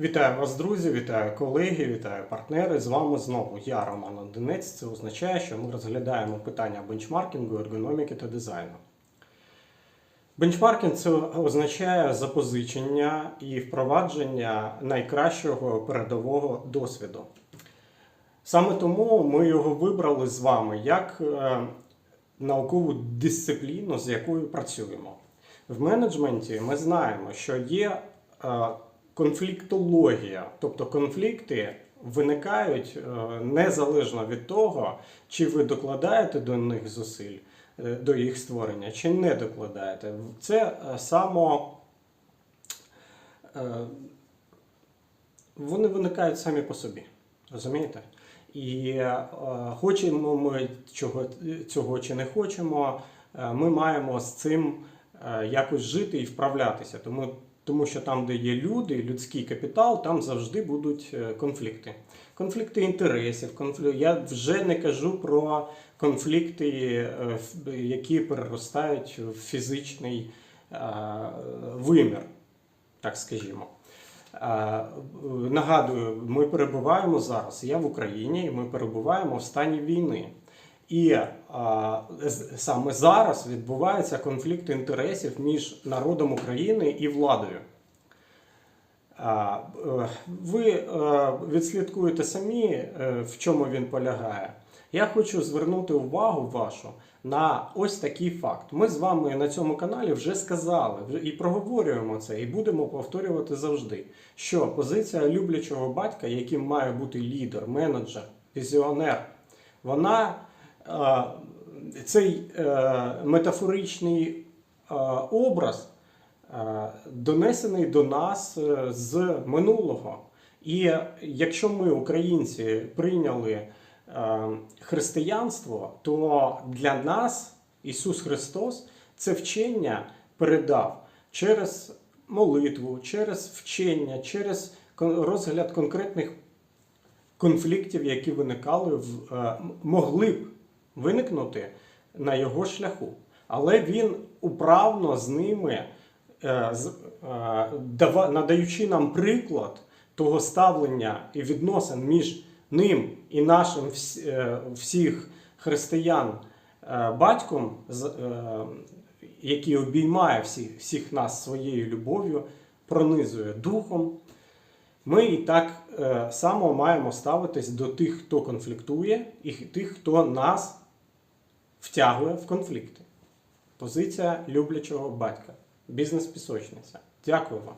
Вітаю вас, друзі, вітаю колеги, вітаю партнери. З вами знову я, Роман Одинець. Це означає, що ми розглядаємо питання бенчмаркінгу, ергономіки та дизайну. Бенчмаркінг це означає запозичення і впровадження найкращого передового досвіду. Саме тому ми його вибрали з вами як е, наукову дисципліну, з якою працюємо. В менеджменті ми знаємо, що є е, конфліктологія, тобто конфлікти виникають е, незалежно від того, чи ви докладаєте до них зусиль, е, до їх створення, чи не докладаєте. Це е, само. Вони виникають самі по собі. Розумієте? І хочемо ми чого, цього чи не хочемо, ми маємо з цим якось жити і вправлятися. Тому, тому що там, де є люди, людський капітал, там завжди будуть е, конфлікти. Конфлікти інтересів, конфлікти. Я вже не кажу про конфлікти, е, які переростають в фізичний е, вимір, так скажімо. Нагадую, ми перебуваємо зараз. Я в Україні, і ми перебуваємо в стані війни. І а, саме зараз відбувається конфлікт інтересів між народом України і владою. А, е, Ви е, відслідкуєте самі, е, в чому він полягає. Я хочу звернути увагу вашу на ось такий факт. Ми з вами на цьому каналі вже сказали і проговорюємо це, і будемо повторювати завжди, що позиція люблячого батька, яким має бути лідер, менеджер, візіонер, вона е, цей е, метафоричний е, образ е, донесений до нас з минулого. І якщо ми, українці, прийняли християнство, то для нас Ісус Христос це вчення передав через молитву, через вчення, через розгляд конкретних конфліктів, які виникали в могли б виникнути на його шляху. Але він управно з ними, е, е, надаючи нам приклад того ставлення і відносин між ним і нашим е, всіх християн батьком, який обіймає всіх, всіх нас своєю любов'ю, пронизує духом. Ми і так само маємо ставитись до тих, хто конфліктує, і тих, хто нас втягує в конфлікти. Позиція люблячого батька, бізнес-пісочниця. Дякую вам.